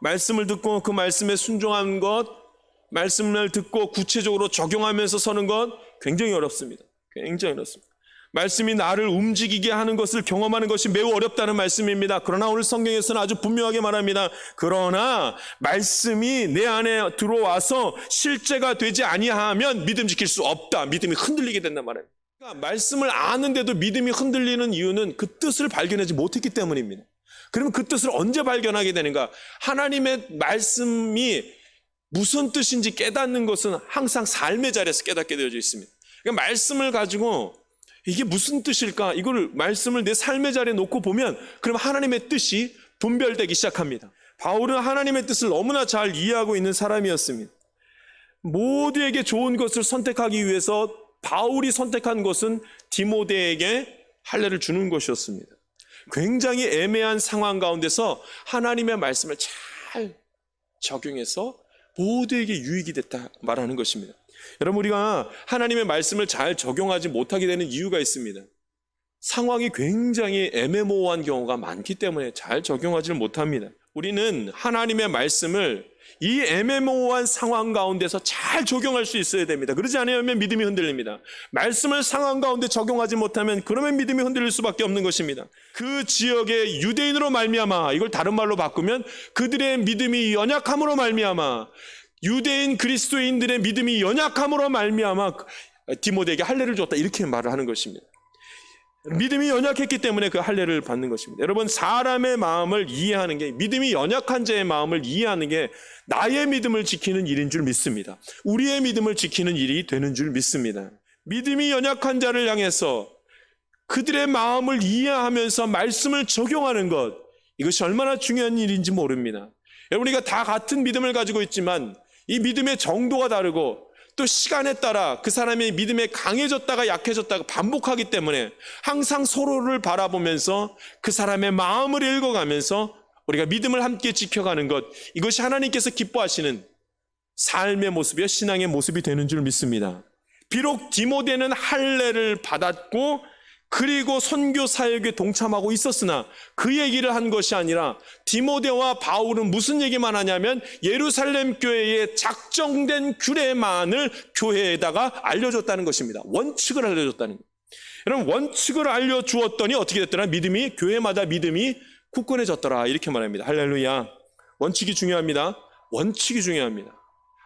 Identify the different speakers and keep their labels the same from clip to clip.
Speaker 1: 말씀을 듣고 그 말씀에 순종한 것, 말씀을 듣고 구체적으로 적용하면서 서는 것 굉장히 어렵습니다. 굉장히 어렵습니다. 말씀이 나를 움직이게 하는 것을 경험하는 것이 매우 어렵다는 말씀입니다. 그러나 오늘 성경에서는 아주 분명하게 말합니다. 그러나 말씀이 내 안에 들어와서 실제가 되지 아니하면 믿음 지킬 수 없다. 믿음이 흔들리게 된단 말입니다. 그러니까 말씀을 아는데도 믿음이 흔들리는 이유는 그 뜻을 발견하지 못했기 때문입니다. 그러면 그 뜻을 언제 발견하게 되는가? 하나님의 말씀이 무슨 뜻인지 깨닫는 것은 항상 삶의 자리에서 깨닫게 되어져 있습니다. 그러니까 말씀을 가지고 이게 무슨 뜻일까? 이걸 말씀을 내 삶의 자리에 놓고 보면 그럼 하나님의 뜻이 분별되기 시작합니다. 바울은 하나님의 뜻을 너무나 잘 이해하고 있는 사람이었습니다. 모두에게 좋은 것을 선택하기 위해서 바울이 선택한 것은 디모데에게 할례를 주는 것이었습니다. 굉장히 애매한 상황 가운데서 하나님의 말씀을 잘 적용해서 모두에게 유익이 됐다 말하는 것입니다. 여러분 우리가 하나님의 말씀을 잘 적용하지 못하게 되는 이유가 있습니다. 상황이 굉장히 애매모호한 경우가 많기 때문에 잘 적용하지를 못합니다. 우리는 하나님의 말씀을 이 애매모호한 상황 가운데서 잘 적용할 수 있어야 됩니다. 그러지 않으면 믿음이 흔들립니다. 말씀을 상황 가운데 적용하지 못하면 그러면 믿음이 흔들릴 수밖에 없는 것입니다. 그 지역의 유대인으로 말미암아 이걸 다른 말로 바꾸면 그들의 믿음이 연약함으로 말미암아 유대인 그리스도인들의 믿음이 연약함으로 말미암아 디모데에게 할례를 줬다 이렇게 말을 하는 것입니다. 믿음이 연약했기 때문에 그 할례를 받는 것입니다. 여러분 사람의 마음을 이해하는 게 믿음이 연약한 자의 마음을 이해하는 게 나의 믿음을 지키는 일인 줄 믿습니다. 우리의 믿음을 지키는 일이 되는 줄 믿습니다. 믿음이 연약한 자를 향해서 그들의 마음을 이해하면서 말씀을 적용하는 것 이것이 얼마나 중요한 일인지 모릅니다. 여러분 우리가 다 같은 믿음을 가지고 있지만 이 믿음의 정도가 다르고 또 시간에 따라 그 사람의 믿음에 강해졌다가 약해졌다가 반복하기 때문에 항상 서로를 바라보면서 그 사람의 마음을 읽어가면서 우리가 믿음을 함께 지켜가는 것 이것이 하나님께서 기뻐하시는 삶의 모습이요 신앙의 모습이 되는 줄 믿습니다. 비록 디모데는 할례를 받았고 그리고 선교 사역에 동참하고 있었으나 그 얘기를 한 것이 아니라 디모데와 바울은 무슨 얘기만 하냐면 예루살렘 교회에 작정된 규례만을 교회에다가 알려줬다는 것입니다. 원칙을 알려줬다는 거예요. 여러분 원칙을 알려주었더니 어떻게 됐더라? 믿음이 교회마다 믿음이 굳건해졌더라 이렇게 말합니다. 할렐루야. 원칙이 중요합니다. 원칙이 중요합니다.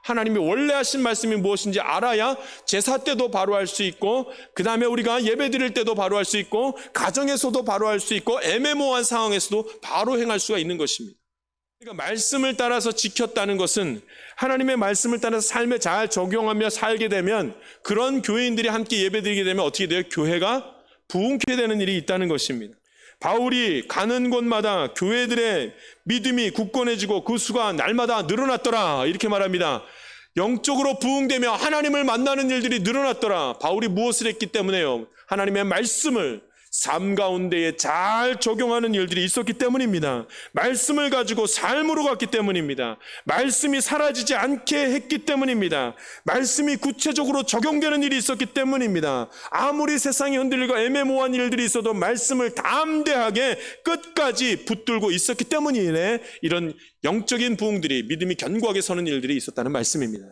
Speaker 1: 하나님이 원래 하신 말씀이 무엇인지 알아야 제사 때도 바로 할 수 있고 그 다음에 우리가 예배 드릴 때도 바로 할 수 있고 가정에서도 바로 할 수 있고 애매모호한 상황에서도 바로 행할 수가 있는 것입니다. 그러니까 말씀을 따라서 지켰다는 것은 하나님의 말씀을 따라서 삶에 잘 적용하며 살게 되면 그런 교인들이 함께 예배 드리게 되면 어떻게 돼요? 교회가 부흥케 되는 일이 있다는 것입니다. 바울이 가는 곳마다 교회들의 믿음이 굳건해지고 그 수가 날마다 늘어났더라. 이렇게 말합니다. 영적으로 부흥되며 하나님을 만나는 일들이 늘어났더라. 바울이 무엇을 했기 때문에요? 하나님의 말씀을 삶 가운데에 잘 적용하는 일들이 있었기 때문입니다. 말씀을 가지고 삶으로 갔기 때문입니다. 말씀이 사라지지 않게 했기 때문입니다. 말씀이 구체적으로 적용되는 일이 있었기 때문입니다. 아무리 세상이 흔들리고 애매모호한 일들이 있어도 말씀을 담대하게 끝까지 붙들고 있었기 때문이네 이런 영적인 부흥들이 믿음이 견고하게 서는 일들이 있었다는 말씀입니다.